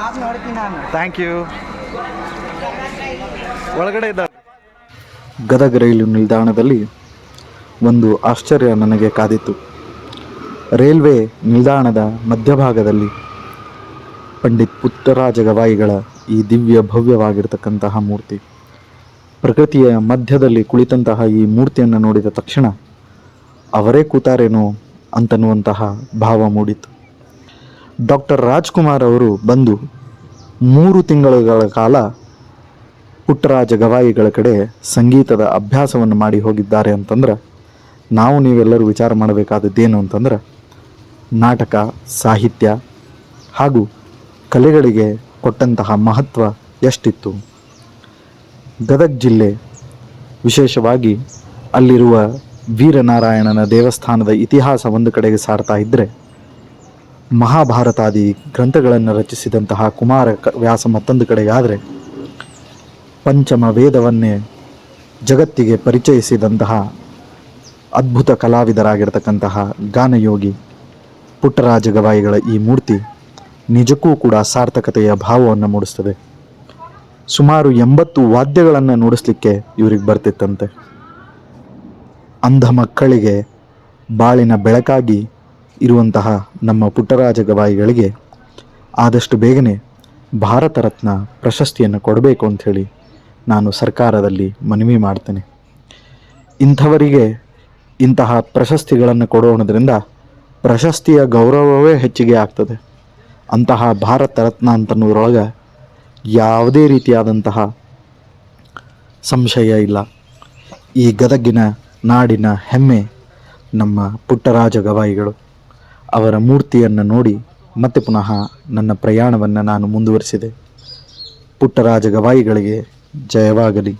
ನಾವ್ ನೋಡ್ತೀನಿ ನಾನು. ಥ್ಯಾಂಕ್ ಯು ಒಳಗಡೆ ಇದ್ದ ಗದಗ ರೈಲು ನಿಲ್ದಾಣದಲ್ಲಿ ಒಂದು ಆಶ್ಚರ್ಯ ನನಗೆ ಕಾದಿತ್ತು. ರೈಲ್ವೆ ನಿಲ್ದಾಣದ ಮಧ್ಯಭಾಗದಲ್ಲಿ ಪಂಡಿತ್ ಪುತ್ತರಾಜ ಗವಾಯಿಗಳ ಈ ದಿವ್ಯ ಭವ್ಯವಾಗಿರ್ತಕ್ಕಂತಹ ಮೂರ್ತಿ. ಪ್ರಕೃತಿಯ ಮಧ್ಯದಲ್ಲಿ ಕುಳಿತಂತಹ ಈ ಮೂರ್ತಿಯನ್ನು ನೋಡಿದ ತಕ್ಷಣ ಅವರೇ ಕೂತಾರೇನೋ ಅಂತನ್ನುವಂತಹ ಭಾವ ಮೂಡಿತು ಡಾಕ್ಟರ್ ರಾಜ್ಕುಮಾರ್ ಅವರು ಬಂದು ಮೂರು ತಿಂಗಳುಗಳ ಕಾಲ ಪುಟ್ಟರಾಜ ಗವಾಯಿಗಳ ಕಡೆ ಸಂಗೀತದ ಅಭ್ಯಾಸವನ್ನು ಮಾಡಿ ಹೋಗಿದ್ದಾರೆ ಅಂತಂದ್ರೆ, ನಾವು ನೀವೆಲ್ಲರೂ ವಿಚಾರ ಮಾಡಬೇಕಾದದ್ದೇನು ಅಂತಂದ್ರೆ, ನಾಟಕ, ಸಾಹಿತ್ಯ ಹಾಗೂ ಕಲೆಗಳಿಗೆ ಕೊಟ್ಟಂತಹ ಮಹತ್ವ ಎಷ್ಟಿತ್ತು. ಗದಗ ಜಿಲ್ಲೆ ವಿಶೇಷವಾಗಿ ಅಲ್ಲಿರುವ ವೀರನಾರಾಯಣನ ದೇವಸ್ಥಾನದ ಇತಿಹಾಸ ಒಂದು ಕಡೆಗೆ ಸಾರ್ತಾ ಇದ್ದರೆ ಮಹಾಭಾರತಾದಿ ಗ್ರಂಥಗಳನ್ನು ರಚಿಸಿದಂತಹ ಕುಮಾರ ವ್ಯಾಸ ಮತ್ತೊಂದು ಕಡೆಗಾದರೆ ಪಂಚಮ ವೇದವನ್ನೇ ಜಗತ್ತಿಗೆ ಪರಿಚಯಿಸಿದಂತಹ ಅದ್ಭುತ ಕಲಾವಿದರಾಗಿರ್ತಕ್ಕಂತಹ ಗಾನಯೋಗಿ, ಪುಟ್ಟರಾಜ ಗವಾಯಿಗಳ ಈ ಮೂರ್ತಿ ನಿಜಕ್ಕೂ ಕೂಡ ಸಾರ್ಥಕತೆಯ ಭಾವವನ್ನು ಮೂಡಿಸ್ತದೆ. ಸುಮಾರು ಎಂಬತ್ತು ವಾದ್ಯಗಳನ್ನು ನುಡಿಸ್ಲಿಕ್ಕೆ ಇವ್ರಿಗೆ ಬರ್ತಿತ್ತಂತೆ. ಅಂಧ ಮಕ್ಕಳಿಗೆ ಬಾಳಿನ ಬೆಳಕಾಗಿ ಇರುವಂತಹ ನಮ್ಮ ಪುಟ್ಟರಾಜ ಗವಾಯಿಗಳಿಗೆ ಆದಷ್ಟು ಬೇಗನೆ ಭಾರತ ರತ್ನ ಪ್ರಶಸ್ತಿಯನ್ನು ಕೊಡಬೇಕು ಅಂಥೇಳಿ ನಾನು ಸರ್ಕಾರದಲ್ಲಿ ಮನವಿ ಮಾಡ್ತೇನೆ. ಇಂಥವರಿಗೆ ಇಂತಹ ಪ್ರಶಸ್ತಿಗಳನ್ನು ಕೊಡೋಣದ್ರಿಂದ ಪ್ರಶಸ್ತಿಯ ಗೌರವವೇ ಹೆಚ್ಚಿಗೆ ಆಗ್ತದೆ. ಅಂತಹ ಭಾರತ ರತ್ನ ಅಂತನ್ನೋದ್ರೊಳಗೆ ಯಾವುದೇ ರೀತಿಯಾದಂತಹ ಸಂಶಯ ಇಲ್ಲ. ಈ ಗದಗಿನ ನಾಡಿನ ಹೆಮ್ಮೆ ನಮ್ಮ ಪುಟ್ಟರಾಜ ಗವಾಯಿಗಳು. ಅವರ ಮೂರ್ತಿಯನ್ನು ನೋಡಿ ಮತ್ತೆ ಪುನಃ ನನ್ನ ಪ್ರಯಾಣವನ್ನು ನಾನು ಮುಂದುವರಿಸಿದೆ. ಪುಟ್ಟರಾಜ ಗವಾಯಿಗಳಿಗೆ ಜಯವಾಗಲಿ.